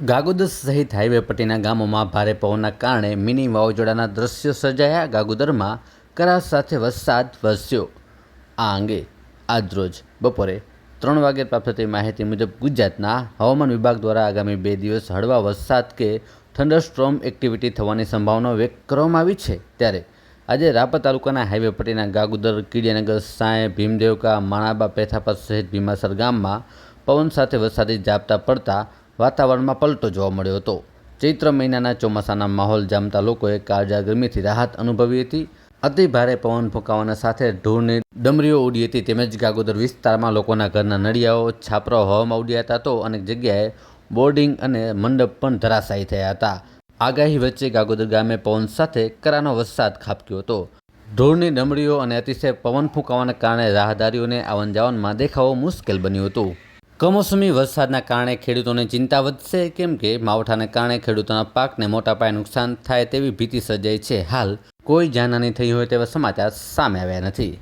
ગાગોદર સહિત હાઈવે પટ્ટીના ગામોમાં ભારે પવનના કારણે મિની વાવાઝોડાના દ્રશ્યો સર્જાયા. ગાગોદરમાં કરા સાથે વરસાદ વરસ્યો. આ અંગે આજરોજ બપોરે ત્રણ વાગે પ્રાપ્ત થતી માહિતી મુજબ ગુજરાતના હવામાન વિભાગ દ્વારા આગામી બે દિવસ હળવા વરસાદ કે થંડરસ્ટ્રોમ એક્ટિવિટી થવાની સંભાવના વ્યક્ત કરવામાં આવી છે. ત્યારે આજે રાપર તાલુકાના હાઈવે પટ્ટીના ગાગોદર, કીડિયાનગર સાંય ભીમદેવકા, માણાબા, પેથાપર સહિત ભીમાસર ગામમાં પવન સાથે વરસાદી ઝાપટા પડતા વાતાવરણમાં પલટો જોવા મળ્યો હતો. ચૈત્ર મહિનાના ચોમાસાના માહોલ જામતા લોકોએ કાળજા ગરમીથી રાહત અનુભવી હતી. અતિ ભારે પવન ફૂંકાવાના સાથે ઢોરની ડમરીઓ ઉડી હતી. તેમજ ગાગોદર વિસ્તારમાં લોકોના ઘરના નળિયાઓ છાપરાઓ હવામાં ઉડ્યા હતા તો અનેક જગ્યાએ બોર્ડિંગ અને મંડપ પણ ધરાશાયી થયા હતા. આગાહી વચ્ચે ગાગોદર ગામે પવન સાથે કરાનો વરસાદ ખાબક્યો હતો. ઢોરની ડમરીઓ અને અતિશય પવન ફૂંકાવાના કારણે રાહદારીઓને આવન જાવનમાં દેખાવો મુશ્કેલ બન્યું હતું. કમોસમી વરસાદના કારણે ખેડૂતોની ચિંતા વધશે, કેમ કે માવઠાને કારણે ખેડૂતોના પાકને મોટા પાયે નુકસાન થાય તેવી ભીતિ સર્જાઈ છે. હાલ કોઈ જાનહાની થઈ હોય તેવા સમાચાર સામે આવ્યા નથી.